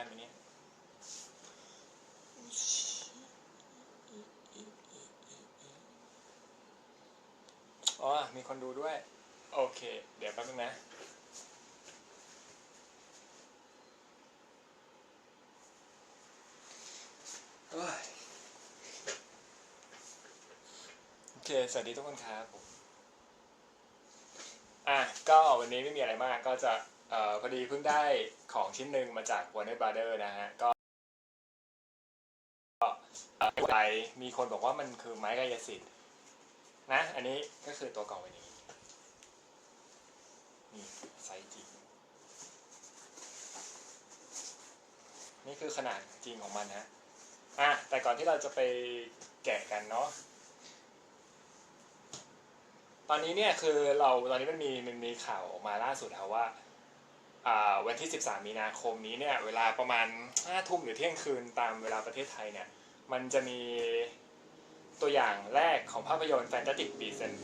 ได้ไหมเนี่ยอ๋อ มีคนดูด้วย โอเค เดี๋ยวแป๊บนึงนะโอเค สวัสดีทุกคนครับผมอะ ก็วันนี้ไม่มีอะไรมาก ก็จะ อ่อพอดีเพิ่งได้ของชิ้นหนึ่งมาจาก Warner Brother นะฮะ ก็ไปมีคนบอกว่ามันคือไม้กายสิทธิ์นะ อันนี้ก็คือตัวกล่องใบนี้นี่ไซส์จริง นี่คือขนาดจริงของมันนะอะแต่ก่อนที่เราจะไปแกะกันเนาะตอนนี้เนี่ยคือเราตอนนี้มันมีมันมีข่าวออกมาล่าสุดครับว่า วันที่ 13 มีนาคมนี้เนี่ยเวลาประมาณ5ทุ่มหรือเที่ยงคืนตามเวลาประเทศไทยเนี่ยมันจะมีตัวอย่างแรกของภาพยนตร์ Fantastic Beasts and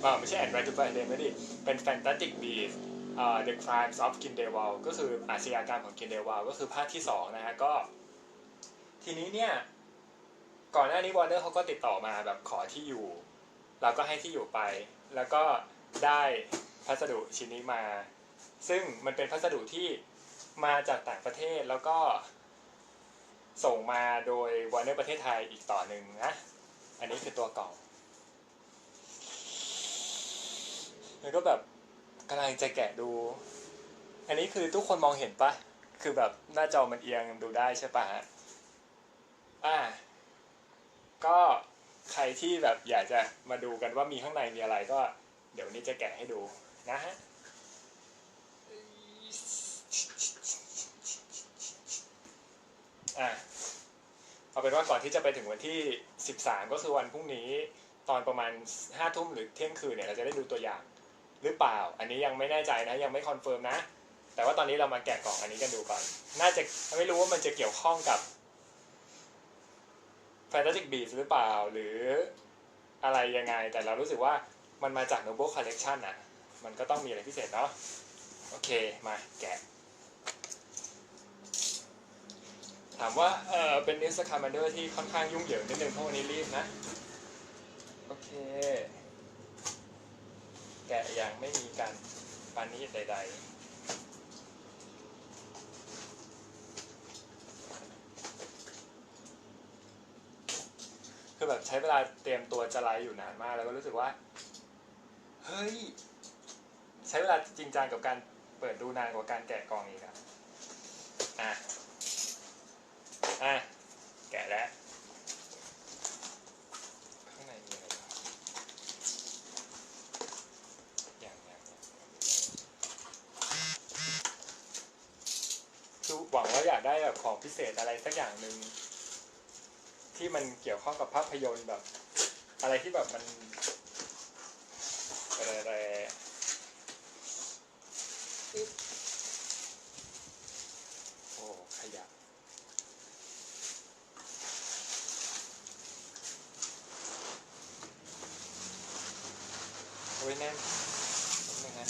เอ่อไม่ใช่ and Right to Fight ไม่ดิเป็น Fantastic Beasts อ่า The Crimes of Grindelwald ก็คืออาชญากรรมของ Grindelwald ก็คือภาคที่2นะฮะก็ ทีนี้เนี่ย ก่อนหน้านี้ Warner เขาก็ติดต่อมาแบบขอที่อยู่ เราก็ให้ที่อยู่ไป แล้วก็ได้พัสดุชิ้นนี้มา ซึ่งมันเป็นพัสดุที่มาจากต่างประเทศแล้วก็ส่งมาโดยวันในประเทศไทยอีกต่อหนึ่งนะ อันนี้คือตัวกล่องแล้วก็แบบกำลังจะแกะดู อันนี้คือทุกคนมองเห็นปะ คือแบบหน้าจอมันเอียงดูได้ใช่ปะฮะ อ่า ก็ใครที่แบบอยากจะมาดูกันว่ามีข้างในมีอะไรก็ เดี๋ยวนี้จะแกะให้ดูนะฮะ เอาเป็นว่าก่อนที่จะไปถึงวันที่ 13 ก็คือวันพรุ่งนี้ตอนประมาณ5ทุ่มหรือเที่ยงคืนเนี่ยเราจะได้ดูตัวอย่างหรือเปล่า อันนี้ยังไม่แน่ใจนะยังไม่คอนเฟิร์มนะ แต่ว่าตอนนี้เรามาแกะกล่องอันนี้กันดูก่อน น่าจะไม่รู้ว่ามันจะเกี่ยวข้องกับ Fantastic Beasts หรือเปล่าหรืออะไรยังไง แต่เรารู้สึกว่ามันมาจาก Noble Collection อะมันก็ต้องมีอะไรพิเศษเนาะโอเคมาแกะ ถามว่าเออเป็นนิสคาร์มนเดอร์ที่ค่อนข้างยุ่งเหยิงนิดนึงเพราะวันนี้รีบนะ โอเค แกะอย่างไม่มีการปานี้ใดๆคือแบบใช้เวลาเตรียมตัวจะไลฟ์อยู่นานมาก แล้วก็รู้สึกว่า เฮ้ย ใช้เวลาจริงจังกับการเปิดดูนานกว่าการแกะกองอีกอะอะ อะ แกะแล้ว ข้างในมีอะไรบ้างอย่างอย่างอย่างคือหวังว่าอยากได้แบบของพิเศษอะไรสักอย่างหนึ่งที่มันเกี่ยวข้องกับภาพยนตร์แบบ อะไรที่แบบมันอะไรโอ้ขยะ ไว้แน่นนิดนึงนะ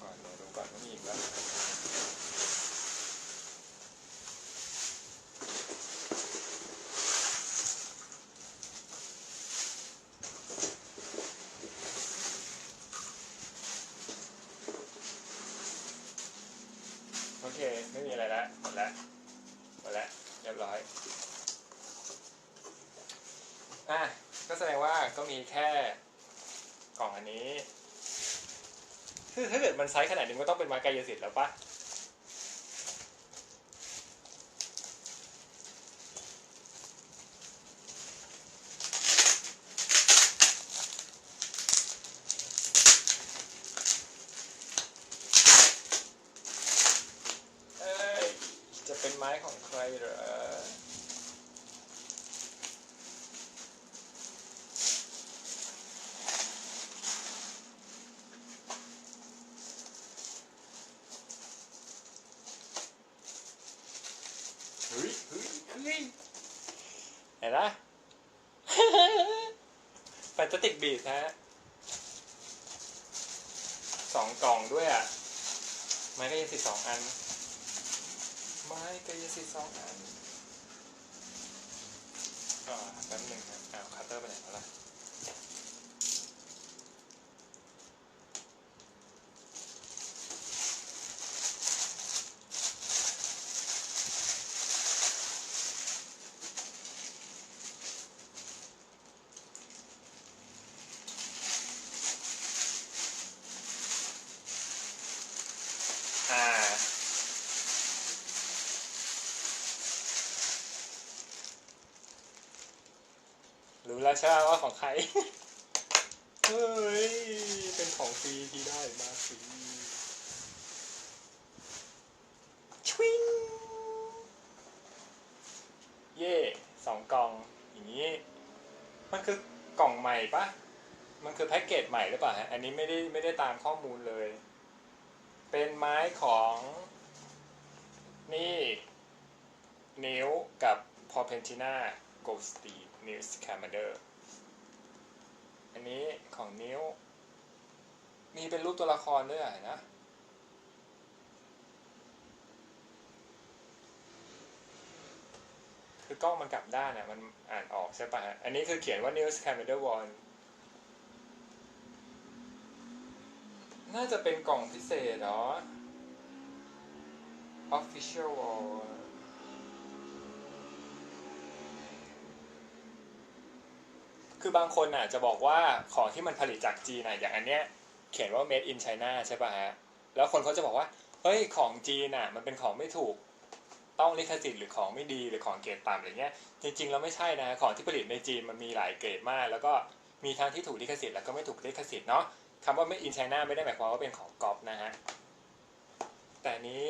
ก่อนเดี๋ยวดูก่อนว่ามีอีกแล้ว โอ เค ไม่มีอะไรแล้วหมดแล้วหมดแล้วเรียบร้อย อะ ก็แสดงว่าก็มีแค่กล่องอันนี้ คือถ้าเกิดมันไซส์ขนาดนี้ก็ต้องเป็นมากายสิทธิ์แล้วปะเอ้ย จะเป็นไม้ รอเฮ้ยเฮ้ยเฮ้ยเห็นปะแฟนตาติกบีทฮะสองกล่องด้วยอะ ไม้ก็ยังสิสองอัน ไม้กายสิทธิ์สองอันอ่าแป๊บหนึ่งนะอ้าวคัตเตอร์ไปไหนแล้วล่ะ อ่า รู้ แล้วใช่ไหมว่าของใคร เฮ้ย เป็นของฟรีที่ได้มาฟรีชวิงเย่สองกล่องอย่างนี้ มันคือกล่องใหม่ปะมันคือแพ็กเกจใหม่หรือเปล่าฮะ อันนี้ไม่ได้ไม่ได้ตามข้อมูลเลย เป็นไม้ของ นี่นิ้วกับพอเพนติน่าโกลสตีนิ วส์แคมเดอร์อันนี้ของนิ้ว มีเป็นรูปตัวละครด้วยนะ คือกล้องมันกลับด้านอะ มันอ่านออกใช่ปะฮะ อันนี้คือเขียนว่า News Camera One น่าจะเป็นกล่องพิเศษเหรอ Official Wall คือบางคนอะจะบอกว่าของที่มันผลิตจากจีนอะอย่างอันเนี้ยเขียนว่า made in China ใช่ป่ะฮะแล้วคนเขาจะบอกว่าเฮ้ยของจีนอะ มันเป็นของไม่ถูกต้องลิขสิทธิ์หรือของไม่ดีหรือของเกรดต่ำอะไรเงี้ยจริงๆแล้วไม่ใช่นะของที่ผลิตในจีนมันมีหลายเกรดมาก แล้วก็มีทั้งที่ถูกลิขสิทธิ์แล้วก็ไม่ถูกลิขสิทธิ์เนาะคำว่า made in China ไม่ได้หมายความว่าเป็นของกอปนะฮะแต่นี้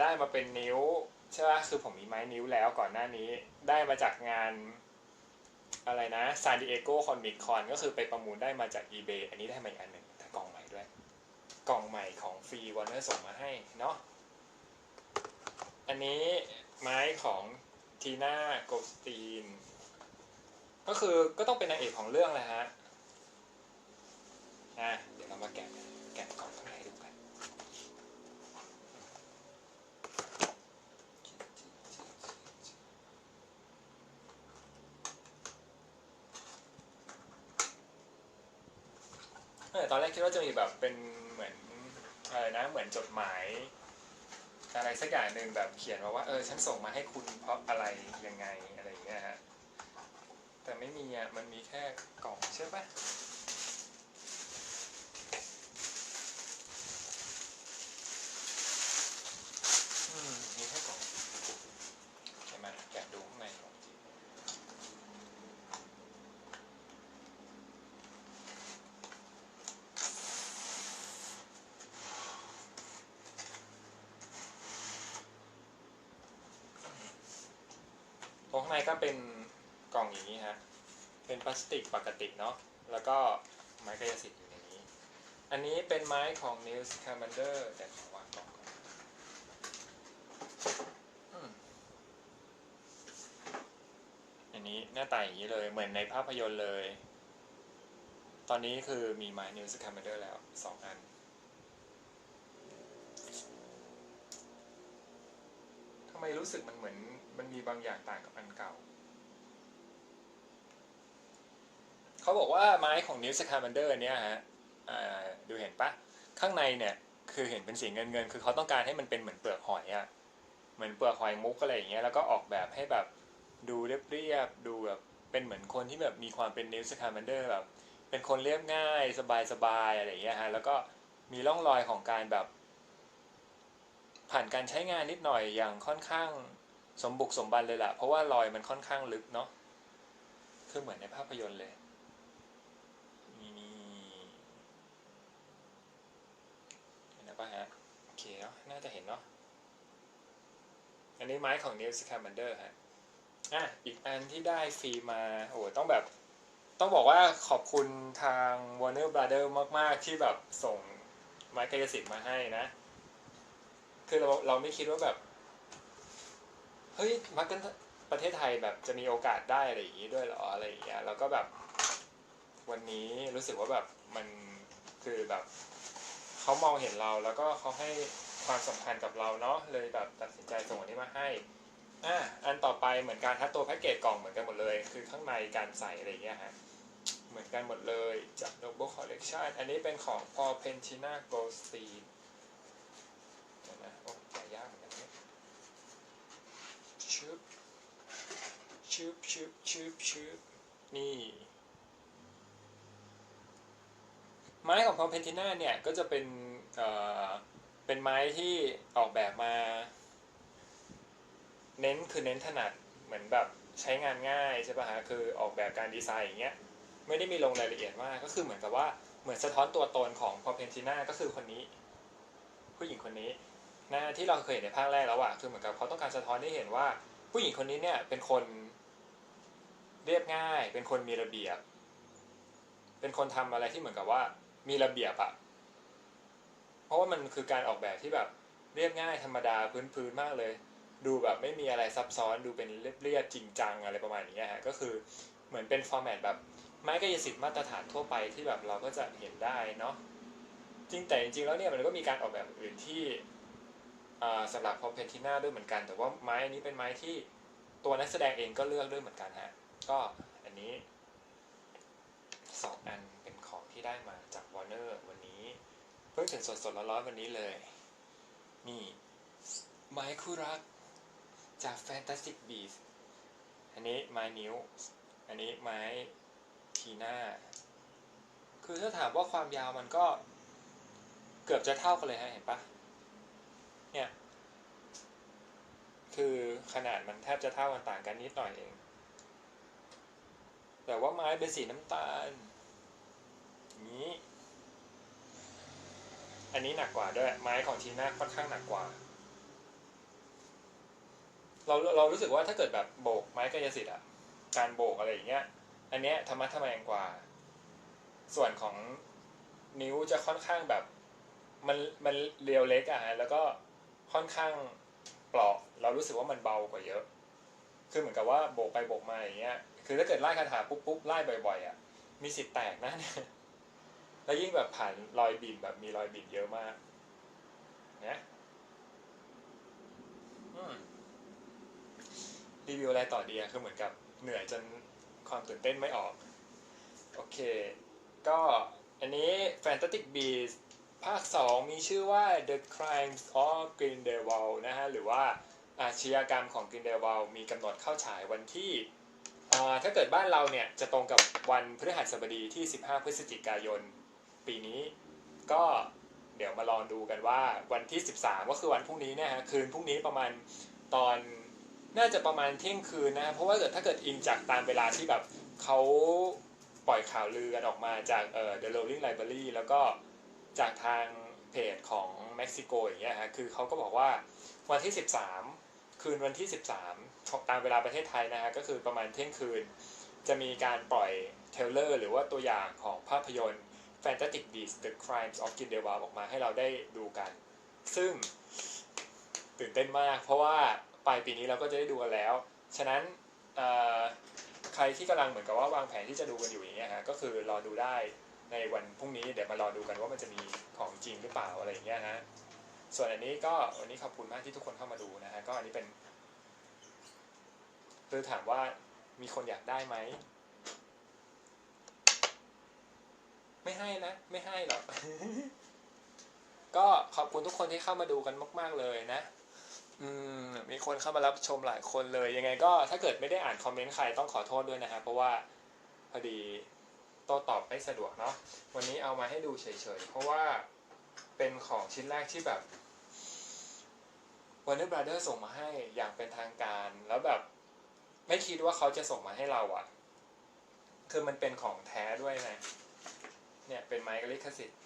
ได้มาเป็นนิ้วใช่ไหมคือผมมีไม้นิ้วแล้วก่อนหน้านี้ได้มาจากงาน อะไรนะซานดิเอโกคอนมิคคอนก็คือไปประมูลได้มาจาก eBay อันนี้ได้มาอีกอันหนึ่งแต่กล่องใหม่ด้วย กล่องใหม่ของฟรีวอร์เนอร์ส่งมาให้เนาะอันนี้ไม้ของทีน่าโกสตีน ก็คือก็ต้องเป็นนางเอกของเรื่องแหละฮะอะเดี๋ยวเรามาแกะแกะกล่องข้างในดูกัน เออ ตอนแรกคิดว่าจะมีแบบเป็นเหมือนอะไรนะเหมือนจดหมาย อะไรสักอย่างหนึ่งแบบเขียนมาว่าเออฉันส่งมาให้คุณเพราะอะไรยังไงอะไรอย่างเงี้ยฮะแต่ไม่มีอะมันมีแค่กล่องใช่ปะอืมมีแค่กล่องใช่ไหมแกะดูข้างในก่อนตรงข้างใน ก็เป็นกล่องอย่างนี้ฮะ เป็นพลาสติกปกติเนาะ แล้วก็ไม้กายสิทธิ์อยู่ในนี้ อันนี้เป็นไม้ของ News Commander แต่ขอวางกล่องก่อนอันนี้หน้าตาอย่างนี้เลย เหมือนในภาพยนตร์เลย ตอนนี้คือมีไม้ News Commander แล้วสองอัน ทำไมรู้สึกมันเหมือนมันมีบางอย่างต่างกับอันเก่า เขาบอกว่าไม้ของ New Scamander เนี่ยฮะดูเห็นปะข้างในเนี่ยคือเห็นเป็นสีเงินเงินๆคือเขาต้องการให้มันเป็นเหมือนเปลือกหอยอะเหมือนเปลือกหอยมุกอะไรอย่างเงี้ยแล้วก็ออกแบบให้แบบดูเรียบๆดูแบบเป็นเหมือนคนที่แบบมีความเป็น New Scamander แบบเป็นคนเรียบง่ายสบายๆอะไรอย่างเงี้ยฮะแล้วก็มีร่องรอยของการแบบ ผ่านการใช้งานนิดหน่อยอย่างค่อนข้างสมบุกสมบันเลยล่ะ เพราะว่ารอยมันค่อนข้างลึกเนาะคือเหมือนในภาพยนตร์เลยนี่เห็นไหมปะฮะโอเคเนาะน่าจะเห็นเนาะอันนี้ไม้ของ Neil Scamander ฮะอะอีกอันที่ได้ฟรีมาโอ้โหต้องแบบ ต้องบอกว่าขอบคุณทาง Warner Brother มาก ๆ ที่แบบส่งไม้กายสิทธิ์มาให้นะ คือเราเราไม่คิดว่าแบบ เฮ้ยมักกันประเทศไทยแบบจะมีโอกาสได้อะไรอย่างนี้ด้วยหรออะไรอย่างเงี้ยแล้วก็แบบ วันนี้รู้สึกว่าแบบมันคือแบบเขามองเห็นเราแล้วก็เขาให้ความสำคัญกับเราเนาะเลยแบบตัดสินใจส่งอันนี้มาให้อะอันต่อไปเหมือนกันถ้าตัวแพ็กเกจกล่องเหมือนกันหมดเลย คือข้างในการใส่อะไรอย่างเงี้ยฮะเหมือนกันหมดเลยจาก Noble Collection อันนี้เป็นของ Paul Pentina Goldstein เดี๋ยวนะโอ้แกะยากเหมือนกันเนี่ยชึบ ชึบชึบชึบชึบนี่ ไม้ของพอมเพนติน่าเนี่ยก็จะเป็นเอ่อเป็นไม้ที่ออกแบบมา เน้นคือเน้นถนัดเหมือนแบบใช้งานง่ายใช่ป่ะฮะคือออกแบบการดีไซน์อย่างเงี้ยไม่ได้มีลงรายละเอียดมากก็คือเหมือนกับว่าเหมือนสะท้อนตัวตนของพอเพนติน่าก็คือคนนี้ ผู้หญิงคนนี้นะที่เราเคยเห็นในภาคแรกแล้วอะคือเหมือนกับเขาต้องการสะท้อนให้เห็นว่าผู้หญิงคนนี้เนี่ยเป็นคน เรียบง่าย เป็นคนมีระเบียบ เป็นคนทำอะไรที่เหมือนกับว่า มีระเบียบอะเพราะว่ามันคือการออกแบบที่แบบ เรียบง่ายธรรมดาพื้นๆมากเลย ดูแบบไม่มีอะไรซับซ้อนดูเป็นเรียบๆจริงจังอะไรประมาณนี้ฮะก็คือเหมือนเป็นฟอร์แมตแบบไม้กายสิทธิ์มาตรฐานทั่วไปที่แบบเราก็จะเห็นได้เนาะจริงแต่จริงๆแล้วเนี่ยมันก็มีการออกแบบอื่นที่อ่าสำหรับพอเพนทิน่าด้วยเหมือนกัน แต่ว่าไม้อันนี้เป็นไม้ที่ตัวนักแสดงเองก็เลือกด้วยเหมือนกันฮะ ก็อันนี้สองอันเป็นของที่ได้มาจากวอร์เนอร์วันนี้ เพิ่งถึงสดๆร้อนๆวันนี้เลย นี่ไม้คู่รักจาก Fantastic Beasts อันนี้ไม้นิ้ว อันนี้ไม้ทีหน้า คือถ้าถามว่าความยาวมันก็เกือบจะเท่ากันเลยฮะเห็นปะเนี่ย คือขนาดมันแทบจะเท่ากันต่างกันนิดหน่อยเอง แต่ว่าไม้เป็นสีน้ำตาลนี้ อันนี้หนักกว่าด้วย ไม้ของทีน่าค่อนข้างหนักกว่า เราเรารู้สึกว่าถ้าเกิดแบบโบกไม้กายสิทธิ์อะการโบกอะไรอย่างเงี้ย อันเนี้ยธรรมะทแมงกว่า ส่วนของนิ้วจะค่อนข้างแบบมันมันเรียวเล็กอะฮะแล้วก็ค่อนข้างเปลอกเรารู้สึกว่ามันเบากว่าเยอะ คือเหมือนกับว่าโบกไปโบกมาอย่างเงี้ย คือถ้าเกิดไล่คาถาปุ๊บปุ๊บไล่บ่อยๆอะมีสิทธิ์แตกนะเนี่ยแล้วยิ่งแบบผ่านรอยบินแบบมีรอยบินเยอะมากนะรีวิวอะไรต่อดีอะคือเหมือนกับเหนื่อยจนความตื่นเต้นไม่ออก โอเค ก็อันนี้ Fantastic Beasts ภาค 2 มีชื่อว่า The Crimes of Grindelwald นะฮะ หรือว่าอาชญากรรมของ Grindelwald มีกำหนดเข้าฉายวันที่ ถ้าเกิดบ้านเราเนี่ยจะตรงกับวันพฤหัสบดีที่ 15 พฤศจิกายน ปีนี้ ก็เดี๋ยวมาลองดูกันว่าวันที่ 13 ก็คือวันพรุ่งนี้เนี่ยฮะคืนพรุ่งนี้ประมาณตอนน่าจะประมาณเที่ยงคืนนะเพราะว่าเกิดถ้าเกิดอิงจากตามเวลาที่แบบเขาปล่อยข่าวลือกันออกมาจากเอ่อ The Rolling Library แล้วก็จากทางเพจของเม็กซิโกอย่างเงี้ยฮะคือเขาก็บอกว่าวันที่ 13 คืนวันที่ 13 ตามเวลาประเทศไทยนะฮะก็คือประมาณเที่ยงคืน จะมีการปล่อยเทเลอร์หรือว่าตัวอย่างของภาพยนตร์ Fantastic Beasts The Crimes of Grindelwald ออกมาให้เราได้ดูกัน ซึ่งตื่นเต้นมาก เพราะว่าปลายปีนี้เราก็จะได้ดูกันแล้ว ฉะนั้นใครที่กำลังเหมือนกับว่าวางแผนที่จะดูกันอยู่อย่างเงี้ยฮะก็คือรอดูได้ในวันพรุ่งนี้เดี๋ยวมารอดูกันว่ามันจะมีของจริงหรือเปล่าอะไรอย่างเงี้ยฮะส่วนอันนี้ก็วันนี้ขอบคุณมากที่ทุกคนเข้ามาดูนะฮะก็อันนี้เป็น คือถามว่ามีคนอยากได้ไหม ไม่ให้นะ ไม่ให้หรอก ก็ขอบคุณทุกคนที่เข้ามาดูกันมาก ๆ เลยนะ อืม มีคนเข้ามารับชมหลายคนเลย ยังไงก็ถ้าเกิดไม่ได้อ่านคอมเมนต์ใครต้องขอโทษด้วยนะฮะ เพราะว่าพอดีโต้ตอบไม่สะดวกเนาะ วันนี้เอามาให้ดูเฉย ๆ เพราะว่าเป็นของชิ้นแรกที่แบบ Warner Brother ส่งมาให้อย่างเป็นทางการ แล้วแบบ ไม่คิดว่าเขาจะส่งมาให้เราอะ่ะ คือมันเป็นของแท้ด้วยนะ เนี่ยเป็นไม้ลิขสิทธิ์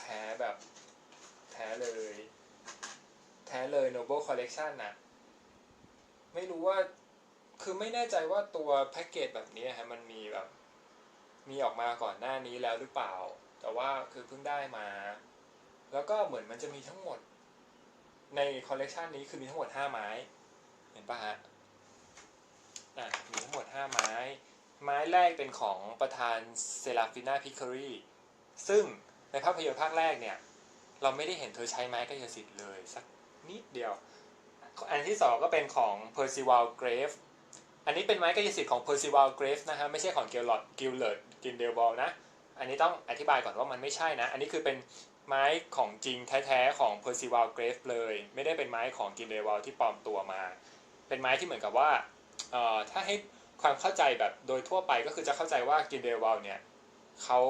แท้แบบ แท้เลย แท้เลย Noble Collection นะไม่รู้ว่า คือไม่แน่ใจว่าตัวแพ็กเกจแบบนี้ฮะมันมีแบบ มีออกมาก่อนหน้านี้แล้วหรือเปล่า แต่ว่าคือเพิ่งได้มา แล้วก็เหมือนมันจะมีทั้งหมด ในคอลเลกชันนี้คือมีทั้งหมด5ไม้ เห็นปะฮะ อะมีทั้งหมด 5 ไม้ ไม้แรกเป็นของประธานเซราฟิน่าพิคารีซึ่งในภาพยนตร์ภาคแรกเนี่ย เราไม่ได้เห็นเธอใช้ไม้กายสิทธิ์เลยสักนิดเดียว อันที่สองก็เป็นของ Percival Grave อันนี้เป็นไม้กายสิทธิ์ของ Percival Grave นะฮะไม่ใช่ของ Gilbert Gilbert Grindelwald นะ อันนี้ต้องอธิบายก่อนว่ามันไม่ใช่นะ อันนี้คือเป็นไม้ของจริงแท้ๆของ Percival Grave เลย ไม่ได้เป็นไม้ของ Grindelwald ที่ปลอมตัวมา เป็นไม้ที่เหมือนกับว่า ถ้าให้ความเข้าใจแบบโดยทั่วไปก็คือจะเข้าใจว่า Grindelwald เนี่ยเขา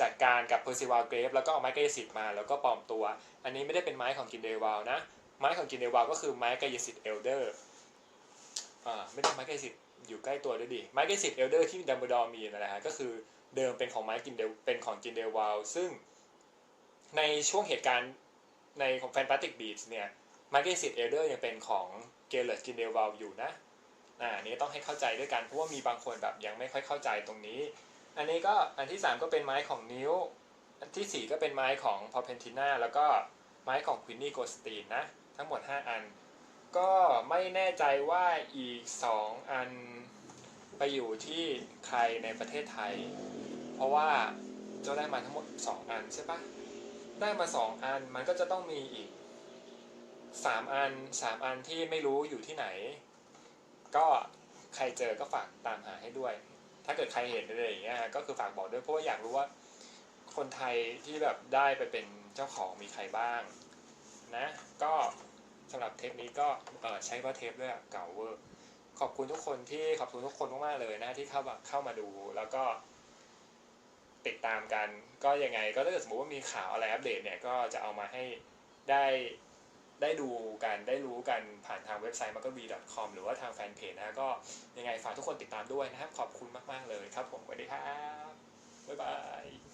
จัดการกับ Percival Grave แล้วก็เอาไม้กายสิทธิ์มาแล้วก็ปลอมตัว อันนี้ไม่ได้เป็นไม้ของ Grindelwald นะ ไม้ของ Grindelwald ก็คือไม้กายสิทธิ์ Elder อ่าไม่ได้ไม้กายสิทธิ์อยู่ใกล้ตัวด้วยดิไม้กายสิทธิ์ Elder ที่ดัมเบิลดอร์มีนั่นแหละฮะก็คือเดิมเป็นของไม้กินเดลเป็นของ Grindelwald ซึ่งในช่วงเหตุการณ์ในของ Fantastic Beasts เนี่ยไม้กายสิทธิ์ Elder ยังเป็นของ g e l l e r t Grindelwald อยู่นะ อันนี้ต้องให้เข้าใจด้วยกันเพราะว่ามีบางคนแบบยังไม่ค่อยเข้าใจตรงนี้ อันนี้ก็อันที่ 3 ก็เป็นไม้ของนิ้ว อันทีสี่4 ก็เป็นไม้ของพอเพนติน่าแล้วก็ไม้ของควินนี่โกสตีนนะ ทั้งหมด 5 อัน ก็ไม่แน่ใจว่าอีก 2 อันไปอยู่ที่ใครในประเทศไทย เพราะว่าเจ้าได้มาทั้งหมด 2 อันใช่ปะได้มา 2 อันมันก็จะต้องมีอีก 3 อัน 3 อันที่ไม่รู้อยู่ที่ไหน ก็ใครเจอก็ฝากตามหาให้ด้วย ถ้าเกิดใครเห็นอะไรอย่างเงี้ยก็คือฝากบอกด้วยเพราะว่าอยากรู้ว่า คนไทยที่แบบได้ไปเป็นเจ้าของมีใครบ้าง นะ ก็สำหรับเทปนี้ก็ใช้ว่าเทปด้วยอะเก่าเวอร์ขอบคุณทุกคนที่ขอบคุณทุกคนมากๆเลยนะที่เข้ามาเข้ามาดูแล้วก็ติดตามกันก็ยังไง ก็ถ้าเกิดสมมติว่ามีข่าวอะไรอัปเดตเนี่ยก็จะเอามาให้ได้ ได้ดูกันได้รู้กันผ่านทางเว็บไซต์ m a r k e b c o m หรือว่าทางแฟนเพจนะก็ยังไงฝากทุกคนติดตามด้วยนะครับ ขอบคุณมาก ๆ เลยครับผมสวัสดีครับ บ๊ายบาย